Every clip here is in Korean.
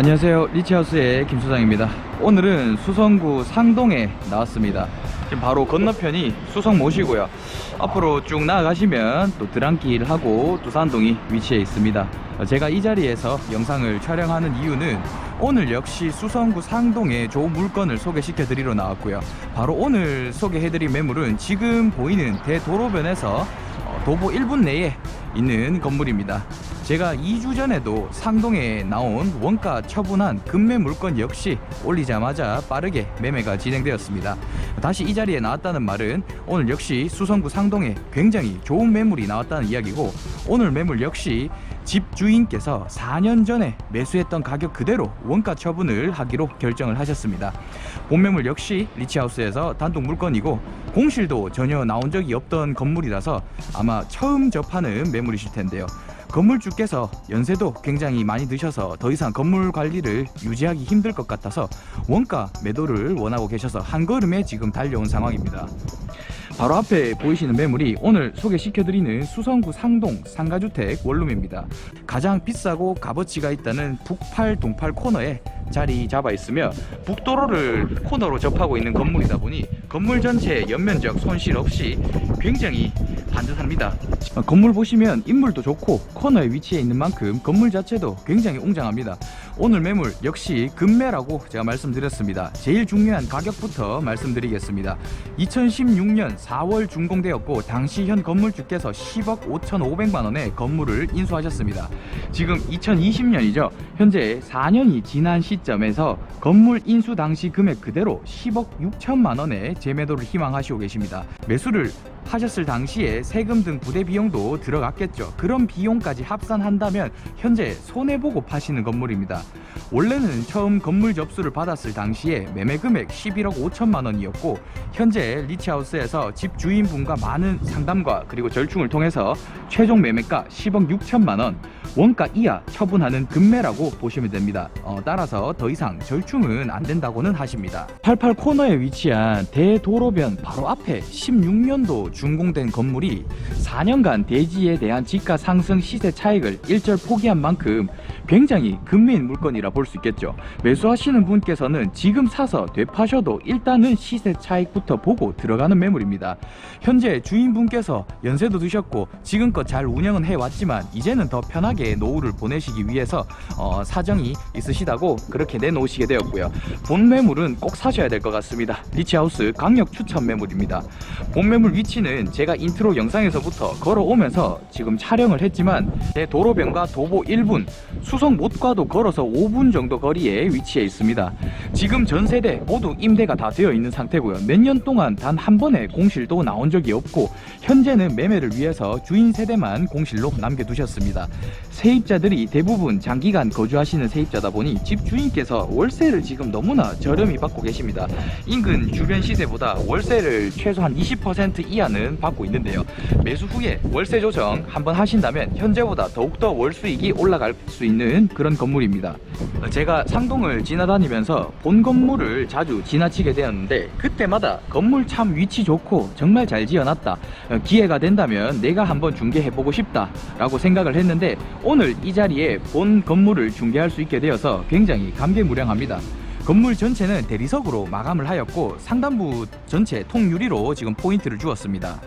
안녕하세요. 리치하우스의 김수장입니다. 오늘은 수성구 상동에 나왔습니다. 지금 바로 건너편이 수성 모시고요. 앞으로 쭉 나아가시면 또 드랑길하고 두산동이 위치해 있습니다. 제가 이 자리에서 영상을 촬영하는 이유는 오늘 역시 수성구 상동에 좋은 물건을 소개시켜 드리러 나왔고요. 바로 오늘 소개해 드릴 매물은 지금 보이는 대도로변에서 어, 도보 1분 내에 있는 건물입니다. 제가 2주 전에도 상동에 나온 원가 처분한 금매 물건 역시 올리자마자 빠르게 매매가 진행되었습니다. 다시 이 자리에 나왔다는 말은 오늘 역시 수성구 상동에 굉장히 좋은 매물이 나왔다는 이야기고 오늘 매물 역시 집주인께서 4년 전에 매수했던 가격 그대로 원가 처분을 하기로 결정을 하셨습니다. 본 매물 역시 리치하우스에서 단독 물건이고 공실도 전혀 나온 적이 없던 건물이라서 아마 처음 접하는 매물이실 텐데요. 건물주께서 연세도 굉장히 많이 드셔서 더 이상 건물 관리를 유지하기 힘들 것 같아서 원가 매도를 원하고 계셔서 한 걸음에 지금 달려온 상황입니다. 바로 앞에 보이시는 매물이 오늘 소개시켜드리는 수성구 상동 상가주택 원룸입니다. 가장 비싸고 값어치가 있다는 북팔 동팔 코너에 자리 잡아 있으며 북도로를 코너로 접하고 있는 건물이다 보니 건물 전체 연면적 손실 없이 굉장히 반듯합니다. 어, 건물 보시면 인물도 좋고 코너에 위치해 있는 만큼 건물 자체도 굉장히 웅장합니다. 오늘 매물 역시 금매라고 제가 말씀드렸습니다. 제일 중요한 가격부터 말씀드리겠습니다. 2016년 4월 준공되었고 당시 현 건물주께서 10억 5,500만 원에 건물을 인수하셨습니다. 지금 2020년이죠. 현재 4년이 지난 시점에서 건물 인수 당시 금액 그대로 10억 6천만 원에 재매도를 희망하시고 계십니다. 매수를 하셨을 당시에 세금 등 부대 비용도 들어갔겠죠. 그런 비용까지 합산한다면 현재 손해보고 파시는 건물입니다. 원래는 처음 건물 접수를 받았을 당시에 매매 금액 11억 5천만 원이었고 현재 리치하우스에서 집 주인분과 많은 상담과 그리고 절충을 통해서 최종 매매가 10억 6천만 원 원가 이하 처분하는 금매라고 보시면 됩니다. 어, 따라서 더 이상 절충은 안 된다고는 하십니다. 88 코너에 위치한 대도로변 바로 앞에 16년도 준공된 건물이 4년간 대지에 대한 지가 상승 시세 차익을 일절 포기한 만큼 굉장히 금매인 물건이라 볼 수 있겠죠. 매수하시는 분께서는 지금 사서 되파셔도 일단은 시세 차익부터 보고 들어가는 매물입니다. 현재 주인분께서 연세도 드셨고 지금껏 잘 운영은 해왔지만 이제는 더 편하게 노후를 보내시기 위해서 어, 사정이 있으시다고 그렇게 내놓으시게 되었고요. 본 매물은 꼭 사셔야 될 것 같습니다. 리치하우스 강력 추천 매물입니다. 본 매물 위치는 제가 인트로 영상에서부터 걸어오면서 지금 촬영을 했지만 제 도로변과 도보 1분 수 성못 가도 걸어서 5분 정도 거리에 위치해 있습니다. 지금 전 세대 모두 임대가 다 되어 있는 상태고요. 몇 년 동안 단 한 번의 공실도 나온 적이 없고 현재는 매매를 위해서 주인 세대만 공실로 남겨두셨습니다. 세입자들이 대부분 장기간 거주하시는 세입자다 보니 집 주인께서 월세를 지금 너무나 저렴히 받고 계십니다. 인근 주변 시세보다 월세를 최소한 20% 이하는 받고 있는데요. 매수 후에 월세 조정 한번 하신다면 현재보다 더욱더 월 수익이 올라갈 수 있는 그런 건물입니다. 제가 상동을 지나다니면서 본 건물을 자주 지나치게 되었는데 그때마다 건물 참 위치 좋고 정말 잘 지어놨다. 어, 기회가 된다면 내가 한번 중개해보고 싶다 라고 생각을 했는데 오늘 이 자리에 본 건물을 중개할 수 있게 되어서 굉장히 감개무량합니다. 건물 전체는 대리석으로 마감을 하였고 상단부 전체 통유리로 지금 포인트를 주었습니다.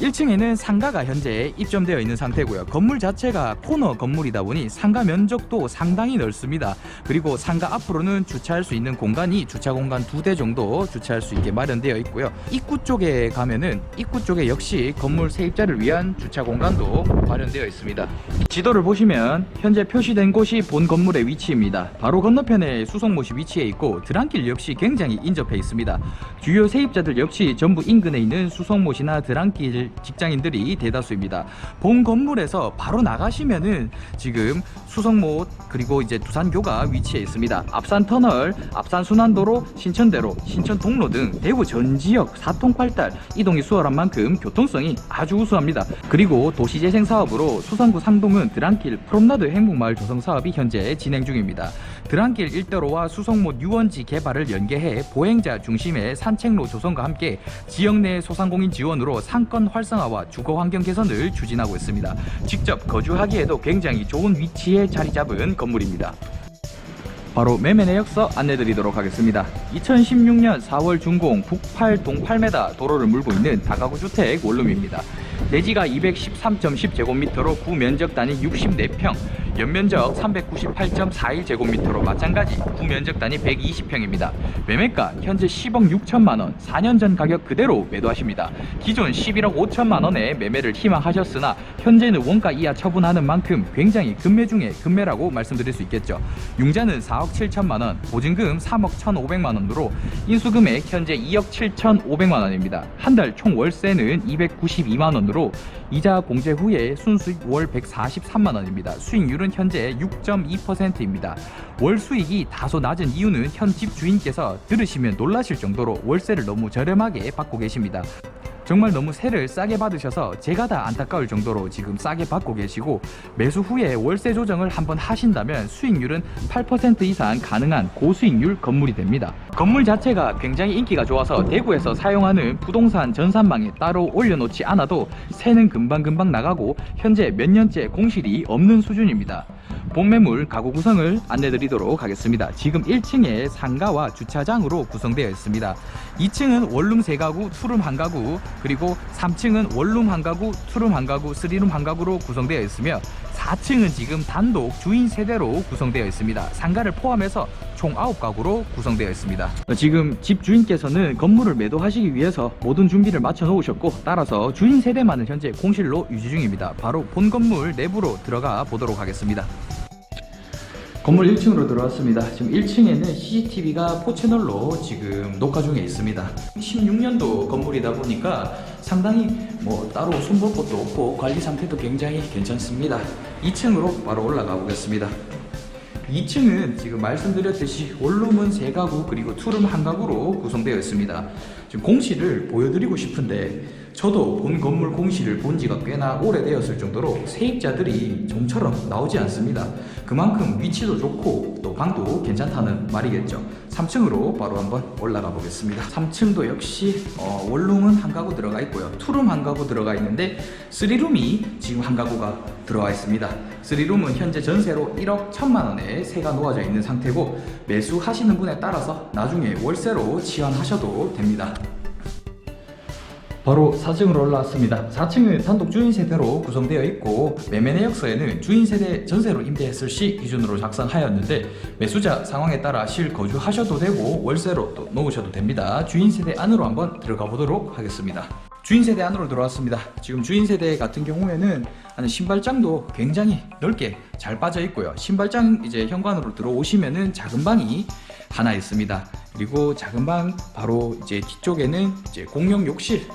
1층에는 상가가 현재 입점되어 있는 상태고요. 건물 자체가 코너 건물이다 보니 상가 면적도 상당히 넓습니다. 그리고 상가 앞으로는 주차할 수 있는 공간이 주차 공간 두 대 정도 주차할 수 있게 마련되어 있고요. 입구 쪽에 가면은 입구 쪽에 역시 건물 세입자를 위한 주차 공간도 마련되어 있습니다. 지도를 보시면 현재 표시된 곳이 본 건물의 위치입니다. 바로 건너편에 수성못이 위치해 있고 드랑길 역시 굉장히 인접해 있습니다. 주요 세입자들 역시 전부 인근에 있는 수성못이나 드랑길 직장인들이 대다수입니다. 본 건물에서 바로 나가시면은 지금 수성못 그리고 이제 두산교가 위치해 있습니다. 앞산 터널, 앞산 순환도로, 신천대로, 신천동로 등 대구 전 지역 사통팔달 이동이 수월한 만큼 교통성이 아주 우수합니다. 그리고 도시재생 사업으로 수성구 상동은 드랑길 프롬나드 행복마을 조성 사업이 현재 진행 중입니다. 드랑길 일대로와 수성못 유원지 개발을 연계해 보행자 중심의 산책로 조성과 함께 지역 내 소상공인 지원으로 상권 활성화와 주거 환경 개선을 추진하고 있습니다. 직접 거주하기에도 굉장히 좋은 위치에 자리 잡은 건물입니다. 바로 매매 내역서 안내드리도록 하겠습니다. 2016년 4월 준공 북팔 동 8m 도로를 물고 있는 다가구 주택 원룸입니다. 대지가 213.10제곱미터로 구면적 단위 64평, 연면적 398.41제곱미터로 마찬가지 구면적 단위 120평입니다. 매매가 현재 10억 6천만 원, 4년 전 가격 그대로 매도하십니다. 기존 11억 5천만 원에 매매를 희망하셨으나 현재는 원가 이하 처분하는 만큼 굉장히 금매 중에 금매라고 말씀드릴 수 있겠죠. 융자는 4억 7천만 원, 보증금 3억 1,500만 원으로 인수금액 현재 2억 7,500만 원입니다. 한 달 총 월세는 292만 원으로 이자 공제 후에 순수익 월 143만 원입니다. 수익률은 현재 6.2%입니다. 월 수익이 다소 낮은 이유는 현 집 주인께서 들으시면 놀라실 정도로 월세를 너무 저렴하게 받고 계십니다. 정말 너무 세를 싸게 받으셔서 제가 다 안타까울 정도로 지금 싸게 받고 계시고 매수 후에 월세 조정을 한번 하신다면 수익률은 8% 이상 가능한 고수익률 건물이 됩니다. 건물 자체가 굉장히 인기가 좋아서 대구에서 사용하는 부동산 전산망에 따로 올려놓지 않아도 세는 금방금방 나가고 현재 몇 년째 공실이 없는 수준입니다. 본 매물 가구 구성을 안내드리도록 하겠습니다. 지금 1층에 상가와 주차장으로 구성되어 있습니다. 2층은 원룸 3가구, 투룸 1가구, 그리고 3층은 원룸 1가구, 투룸 1가구, 3룸 1가구로 구성되어 있으며 4층은 지금 단독 주인 세대로 구성되어 있습니다. 상가를 포함해서 총 9가구로 구성되어 있습니다. 지금 집 주인께서는 건물을 매도하시기 위해서 모든 준비를 마쳐 놓으셨고 따라서 주인 세대만은 현재 공실로 유지 중입니다. 바로 본 건물 내부로 들어가 보도록 하겠습니다. 건물 1층으로 들어왔습니다. 지금 1층에는 CCTV가 포채널로 지금 녹화 중에 있습니다. 16년도 건물이다 보니까 상당히 뭐 따로 손볼 것도 없고 관리 상태도 굉장히 괜찮습니다. 2층으로 바로 올라가 보겠습니다. 2층은 지금 말씀드렸듯이 원룸은 3가구 그리고 투룸 1가구로 구성되어 있습니다. 지금 공실을 보여드리고 싶은데 저도 본 건물 공실을 본 지가 꽤나 오래되었을 정도로 세입자들이 좀처럼 나오지 않습니다. 그만큼 위치도 좋고 또 방도 괜찮다는 말이겠죠. 3층으로 바로 한번 올라가 보겠습니다. 3층도 역시 어, 원룸은 한 가구 들어가 있고요. 투룸 한 가구 들어가 있는데 3룸이 지금 한 가구가 들어와 있습니다. 3룸은 현재 전세로 1억 1천만 원에 세가 놓아져 있는 상태고 매수하시는 분에 따라서 나중에 월세로 지원하셔도 됩니다. 바로 4층으로 올라왔습니다. 4층은 단독 주인 세대로 구성되어 있고 매매 내역서에는 주인 세대 전세로 임대했을 시 기준으로 작성하였는데 매수자 상황에 따라 실 거주하셔도 되고 월세로 또 놓으셔도 됩니다. 주인 세대 안으로 한번 들어가 보도록 하겠습니다. 주인 세대 안으로 들어왔습니다. 지금 주인 세대 같은 경우에는 신발장도 굉장히 넓게 잘 빠져 있고요. 신발장 이제 현관으로 들어오시면은 작은 방이 하나 있습니다. 그리고 작은 방 바로 이제 뒤쪽에는 이제 공용 욕실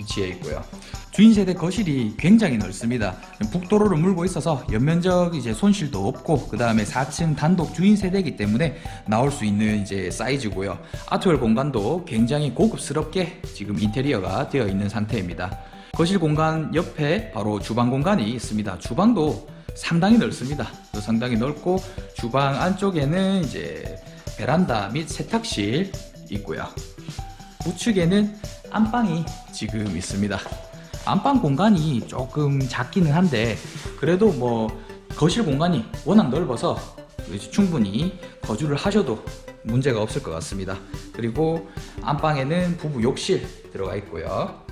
위치해 있고요. 주인 세대 거실이 굉장히 넓습니다. 북도로를 물고 있어서 연면적 이제 손실도 없고 그 다음에 4층 단독 주인 세대이기 때문에 나올 수 있는 이제 사이즈고요. 아트월 공간도 굉장히 고급스럽게 지금 인테리어가 되어 있는 상태입니다. 거실 공간 옆에 바로 주방 공간이 있습니다. 주방도 상당히 넓습니다. 또 상당히 넓고 주방 안쪽에는 이제 베란다 및 세탁실 있고요. 우측에는 안방이 지금 있습니다. 안방 공간이 조금 작기는 한데 그래도 뭐 거실 공간이 워낙 넓어서 충분히 거주를 하셔도 문제가 없을 것 같습니다. 그리고 안방에는 부부 욕실 들어가 있고요.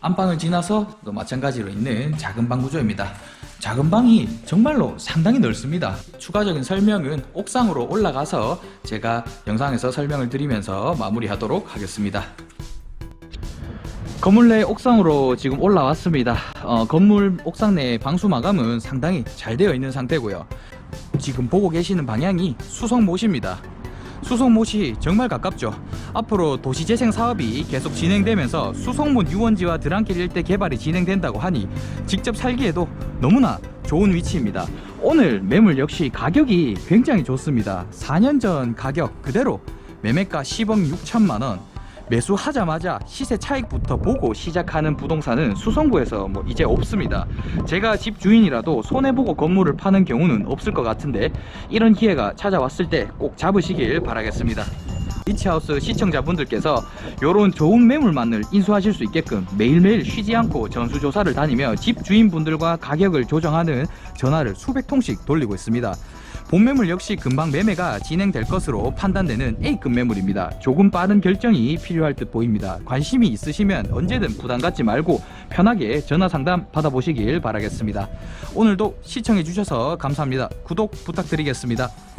안방을 지나서 또 마찬가지로 있는 작은 방 구조입니다. 작은 방이 정말로 상당히 넓습니다. 추가적인 설명은 옥상으로 올라가서 제가 영상에서 설명을 드리면서 마무리하도록 하겠습니다. 건물 내 옥상으로 지금 올라왔습니다. 어, 건물 옥상 내 방수 마감은 상당히 잘 되어 있는 상태고요. 지금 보고 계시는 방향이 수성못입니다. 수성못이 정말 가깝죠. 앞으로 도시재생 사업이 계속 진행되면서 수성못 유원지와 드랑길 일대 개발이 진행된다고 하니 직접 살기에도 너무나 좋은 위치입니다. 오늘 매물 역시 가격이 굉장히 좋습니다. 4년 전 가격 그대로 매매가 10억 6천만 원. 매수하자마자 시세 차익부터 보고 시작하는 부동산은 수성구에서 뭐 이제 없습니다. 제가 집 주인이라도 손해보고 건물을 파는 경우는 없을 것 같은데 이런 기회가 찾아왔을 때 꼭 잡으시길 바라겠습니다. 리치하우스 시청자분들께서 이런 좋은 매물만을 인수하실 수 있게끔 매일매일 쉬지 않고 전수조사를 다니며 집 주인분들과 가격을 조정하는 전화를 수백 통씩 돌리고 있습니다. 본매물 역시 금방 매매가 진행될 것으로 판단되는 A급 매물입니다. 조금 빠른 결정이 필요할 듯 보입니다. 관심이 있으시면 언제든 부담 갖지 말고 편하게 전화 상담 받아보시길 바라겠습니다. 오늘도 시청해 주셔서 감사합니다. 구독 부탁드리겠습니다.